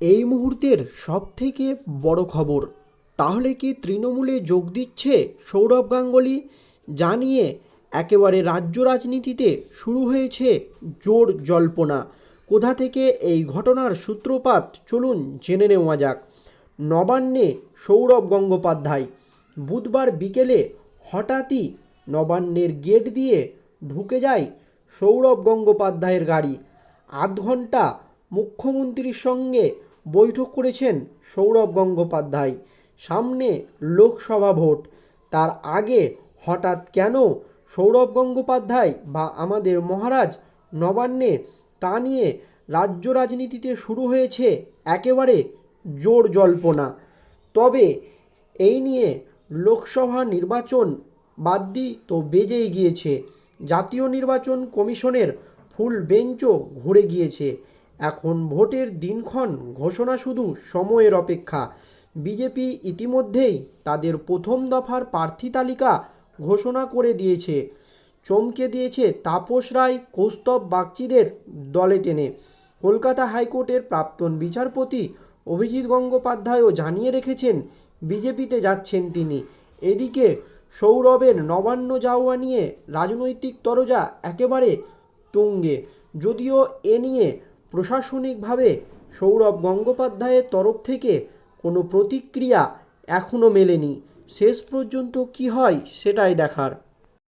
এই মুহূর্তের সবথেকে বড় খবর। তাহলে কি তৃণমূলে যোগ দিচ্ছে সৌরভ গাঙ্গুলি? জানিয়ে একেবারে রাজ্য রাজনীতিতে শুরু হয়েছে জোর জল্পনা। কোথা থেকে এই ঘটনার সূত্রপাত চলুন জেনে নেওয়া যাক। নবান্নে সৌরভ গঙ্গোপাধ্যায়। বুধবার বিকেলে হঠাৎই নবান্নের গেট দিয়ে ঢুকে যায় সৌরভ গঙ্গোপাধ্যায়ের গাড়ি। আধ ঘণ্টা মুখ্যমন্ত্রীর সঙ্গে বৈঠক করেছেন সৌরভ গঙ্গোপাধ্যায়। সামনে লোকসভা ভোট। তার আগে হঠাৎ কেন সৌরভ গঙ্গোপাধ্যায় বা আমাদের মহারাজ নবান্নে তা নিয়ে রাজ্য রাজনীতিতে শুরু হয়েছে একেবারে জোর জল্পনা। তবে এই নিয়ে লোকসভা নির্বাচন বাদ দিই তো বেজেই গিয়েছে। জাতীয় নির্বাচন কমিশনের ফুল বেঞ্চও ঘুরে গিয়েছে। এখন ভোটের দিনক্ষণ ঘোষণা শুধু সময়ের অপেক্ষা। বিজেপি ইতিমধ্যেই তাদের প্রথম দফার প্রার্থী তালিকা ঘোষণা করে দিয়েছে। চমকে দিয়েছে তাপস রায়, কৌস্তব বাগচিদের দলে টেনে। কলকাতা হাইকোর্টের প্রাক্তন বিচারপতি অভিজিৎ গঙ্গোপাধ্যায়ও জানিয়ে রেখেছেন, বিজেপিতে যাচ্ছেন তিনি। এদিকে সৌরভের নবান্ন যাওয়া নিয়ে রাজনৈতিক তরজা একেবারে তুঙ্গে। যদিও এ নিয়ে প্রশাসনিকভাবে সৌরভ গঙ্গোপাধ্যায়ের তরফ থেকে কোনো প্রতিক্রিয়া এখনও মেলেনি। শেষ পর্যন্ত কি হয় সেটাই দেখার।